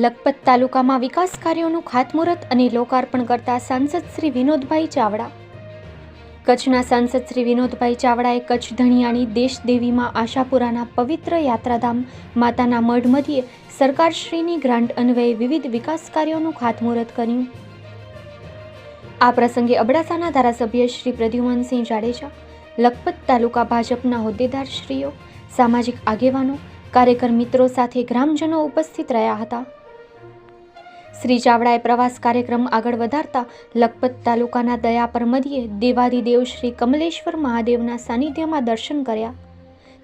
લખપત તાલુકામાં વિકાસ કાર્યોનું ખાતમુહૂર્ત અને લોકાર્પણ કરતા સાંસદ શ્રી વિનોદભાઈ ચાવડા. કચ્છના સાંસદ શ્રી વિનોદભાઈ ચાવડાએ કચ્છ ધણિયાની દેશદેવીમાં આશાપુરાના પવિત્ર યાત્રાધામ માતાના મઢ મધ્યે સરકારશ્રીની ગ્રાન્ટ અન્વયે વિવિધ વિકાસ કાર્યોનું ખાતમુહૂર્ત કર્યું. આ પ્રસંગે અબડાસાના ધારાસભ્ય શ્રી પ્રદ્યુમનસિંહ જાડેજા, લખપત તાલુકા ભાજપના હોદ્દેદારશ્રીઓ, સામાજિક આગેવાનો, કાર્યકર મિત્રો સાથે ગ્રામજનો ઉપસ્થિત રહ્યા હતા. શ્રી ચાવડાએ પ્રવાસ કાર્યક્રમ આગળ વધારતા લખપત તાલુકાના દયાપર દેવાદિદેવ શ્રી કમલેશ્વર મહાદેવના સાનિધ્યમાં દર્શન કર્યા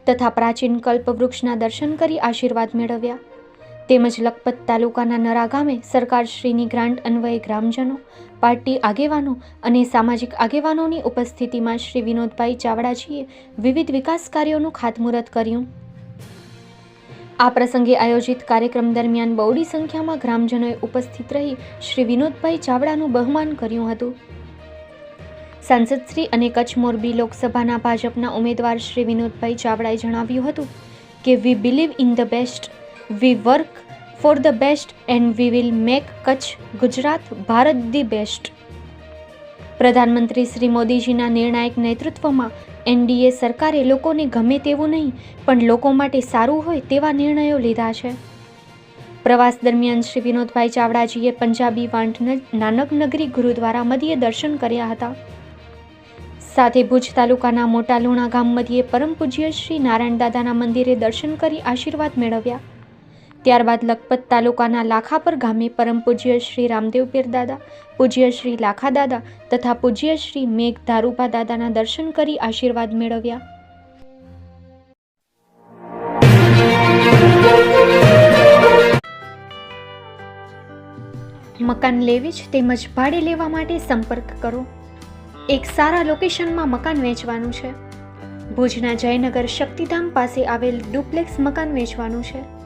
તથા પ્રાચીન કલ્પવૃક્ષના દર્શન કરી આશીર્વાદ મેળવ્યા. તેમજ લખપત તાલુકાના નરા ગામે સરકારશ્રીની ગ્રાન્ટ અન્વયે ગ્રામજનો, પાર્ટી આગેવાનો અને સામાજિક આગેવાનોની ઉપસ્થિતિમાં શ્રી વિનોદભાઈ ચાવડાજીએ વિવિધ વિકાસ કાર્યોનું ખાતમુહૂર્ત કર્યું. આ પ્રસંગે આયોજિત કાર્યક્રમ દરમિયાન બહોળી સંખ્યામાં ગ્રામજનોએ ઉપસ્થિત રહી શ્રી વિનોદભાઈ ચાવડાનું બહુમાન કર્યું હતું. સાંસદશ્રી અને કચ્છ મોરબી લોકસભાના ભાજપના ઉમેદવાર શ્રી વિનોદભાઈ ચાવડાએ જણાવ્યું હતું કે we believe in the best we work for the best and we will make Kutch, Gujarat, Bharat the best. પ્રધાનમંત્રી શ્રી મોદીજીના નિર્ણાયક નેતૃત્વમાં એનડીએ સરકારે લોકોને ગમે તેવું નહીં, પણ લોકો માટે સારું હોય તેવા નિર્ણયો લીધા છે. પ્રવાસ દરમિયાન શ્રી વિનોદભાઈ ચાવડાજીએ પંજાબી વાંટ નાનકનગરી ગુરુદ્વારા મધ્યે દર્શન કર્યા હતા. સાથે ભુજ તાલુકાના મોટા લુણા ગામ મધ્યે પરમ પૂજ્ય શ્રી નારાયણ દાદાના મંદિરે દર્શન કરી આશીર્વાદ મેળવ્યા. ત્યારબાદ લખપત તાલુકાના લાખાપર ગામે પરમ પૂજ્ય શ્રી રામદેવ પીર દાદા પૂજ્ય શ્રી લાખા દાદા તથા પૂજ્ય શ્રી મેઘ ધારુભા દાદાના દર્શન કરી આશીર્વાદ મેળવ્યા. મકાન લેવી જ તેમજ ભાડે લેવા માટે સંપર્ક કરો. એક સારા લોકેશનમાં મકાન વેચવાનું છે. ભુજના જયનગર શક્તિધામ પાસે આવેલ ડુપ્લેક્સ મકાન વેચવાનું છે.